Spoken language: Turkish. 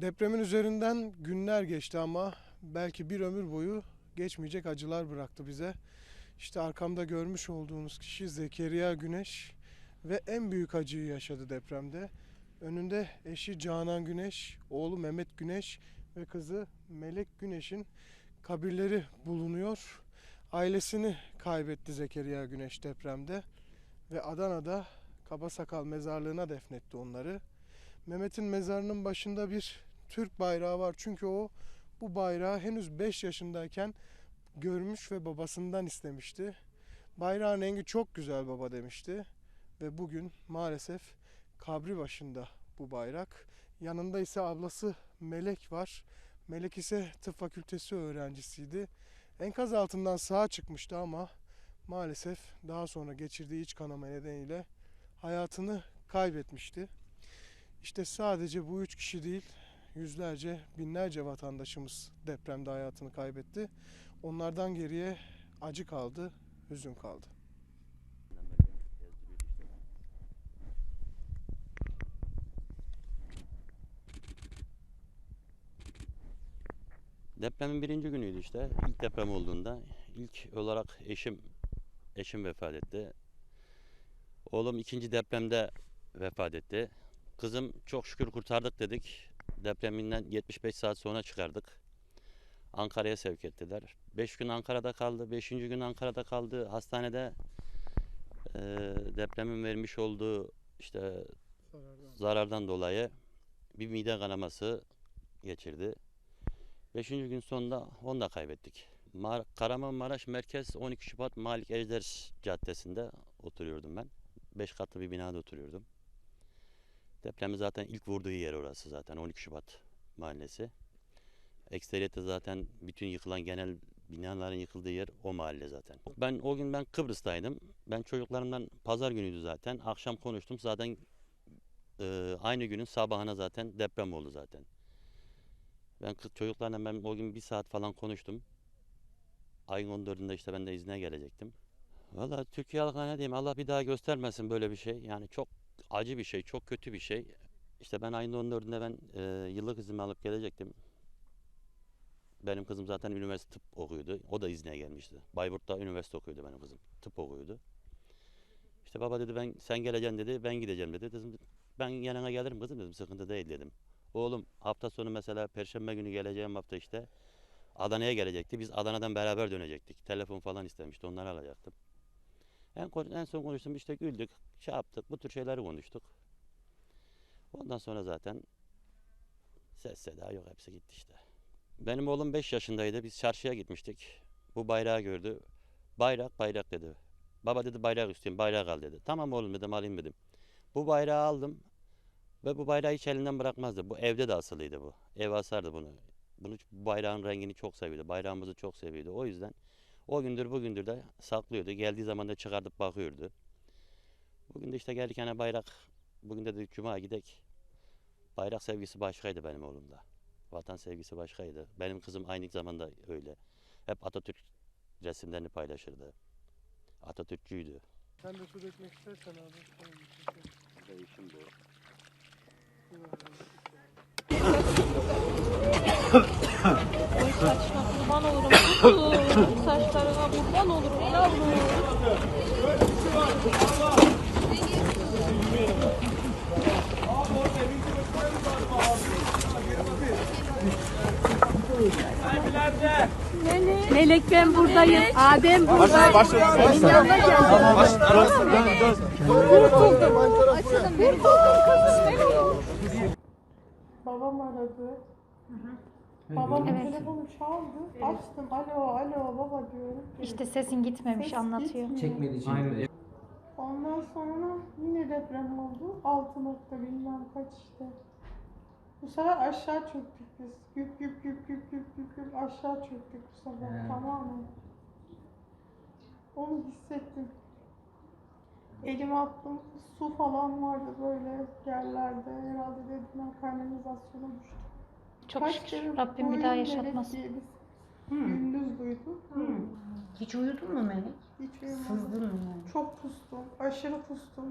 Depremin üzerinden günler geçti ama belki bir ömür boyu geçmeyecek acılar bıraktı bize. İşte arkamda görmüş olduğunuz kişi Zekeriya Güneş ve en büyük acıyı yaşadı depremde. Önünde eşi Canan Güneş, oğlu Mehmet Güneş ve kızı Melek Güneş'in kabirleri bulunuyor. Ailesini kaybetti Zekeriya Güneş depremde ve Adana'da Kabasakal mezarlığına defnetti onları. Mehmet'in mezarının başında bir Türk bayrağı var. Çünkü o bu bayrağı henüz 5 yaşındayken görmüş ve babasından istemişti. Bayrağın rengi çok güzel baba demişti. Ve bugün maalesef kabri başında bu bayrak. Yanında ise ablası Melek var. Melek ise tıp fakültesi öğrencisiydi. Enkaz altından sağ çıkmıştı ama maalesef daha sonra geçirdiği iç kanama nedeniyle hayatını kaybetmişti. İşte sadece bu üç kişi değil, yüzlerce, binlerce vatandaşımız depremde hayatını kaybetti. Onlardan geriye acı kaldı, hüzün kaldı. Depremin birinci günüydü işte. İlk deprem olduğunda. ilk olarak eşim eşim vefat etti. Oğlum ikinci depremde vefat etti. Kızım çok şükür kurtardık dedik. Depreminden 75 saat sonra çıkardık. Ankara'ya sevk ettiler. 5 gün Ankara'da kaldı. 5. gün Ankara'da kaldı. Hastanede eee, depremin vermiş olduğu işte zarardan dolayı bir mide kanaması geçirdi. Beşinci gün sonunda onu da kaybettik. Mar Kahramanmaraş Merkez 12 Şubat Malik Ejder Caddesi'nde oturuyordum ben. Beş katlı bir binada oturuyordum. Depremin zaten ilk vurduğu yer orası zaten 12 Şubat mahallesi. Ekseriyette zaten bütün yıkılan genel binaların yıkıldığı yer o mahalle zaten. Ben o gün ben Kıbrıs'taydım. Ben çocuklarımdan pazar günüydü zaten. Akşam konuştum zaten e, aynı günün sabahına zaten deprem oldu zaten. Ben kız çocuklarla ben o gün bir saat falan konuştum. Ayın 14'ünde işte ben de izne gelecektim. Valla Türkiye halkına ne diyeyim Allah bir daha göstermesin böyle bir şey. Yani çok acı bir şey, çok kötü bir şey. İşte ben ayın 14'ünde ben e, yıllık izin alıp gelecektim. Benim kızım zaten üniversite tıp okuyordu. O da izne gelmişti. Bayburt'ta üniversite okuyordu benim kızım. Tıp okuyordu. İşte baba dedi ben sen geleceksin dedi. Ben gideceğim dedi. Dedim ben yanına gelirim kızım dedim. Sıkıntı değil dedim. Oğlum hafta sonu mesela perşembe günü geleceğim hafta işte Adana'ya gelecekti. Biz Adana'dan beraber dönecektik. Telefon falan istemişti. Onları alacaktım. En, en son konuştum işte güldük, şey yaptık. Bu tür şeyleri konuştuk. Ondan sonra zaten ses seda yok. Hepsi gitti işte. Benim oğlum 5 yaşındaydı. Biz çarşıya gitmiştik. Bu bayrağı gördü. Bayrak bayrak dedi. Baba dedi bayrak istiyorum. Bayrak al dedi. Tamam oğlum dedim alayım dedim. Bu bayrağı aldım. Ve bu bayrağı hiç elinden bırakmazdı. Bu evde de asılıydı bu. Ev asardı bunu. Bunu bu bayrağın rengini çok seviyordu. Bayrağımızı çok seviyordu. O yüzden o gündür bugündür de saklıyordu. Geldiği zaman da çıkartıp bakıyordu. Bugün de işte geldik hani bayrak. Bugün de dedik cuma gidek. Bayrak sevgisi başkaydı benim oğlumda. Vatan sevgisi başkaydı. Benim kızım aynı zamanda öyle. Hep Atatürk resimlerini paylaşırdı. Atatürkçüydü. Sen de su dökmek istersen abi. Değişim bu. Oy saçma kurban olurum. Kuzum. Saçlarına kurban olurum yavrum. Melek ben buradayım. Adem burada. Babam aradı. Babam telefonu çaldı. Açtım. Alo, alo baba diyorum. İşte sesin gitmemiş Ses anlatıyor. gitmiyor. Çekmediği için. Ondan sonra yine deprem oldu. 6 nokta bilmem kaç işte. Bu sefer aşağı çöktük biz. Güp güp güp güp güp güp güp aşağı çöktük bu sefer He. tamamen. Onu hissettim. Elime attım. Su falan vardı böyle yerlerde. Herhalde dediler kanalizasyona düştü. Çok Kaç şükür Rabbim bir daha yaşatmasın. melek diye biz Gündüz duydum. Hiç uyudun mu Melek? Hiç uyumadım. Sızdın mı yani? Çok pustum. Aşırı pustum.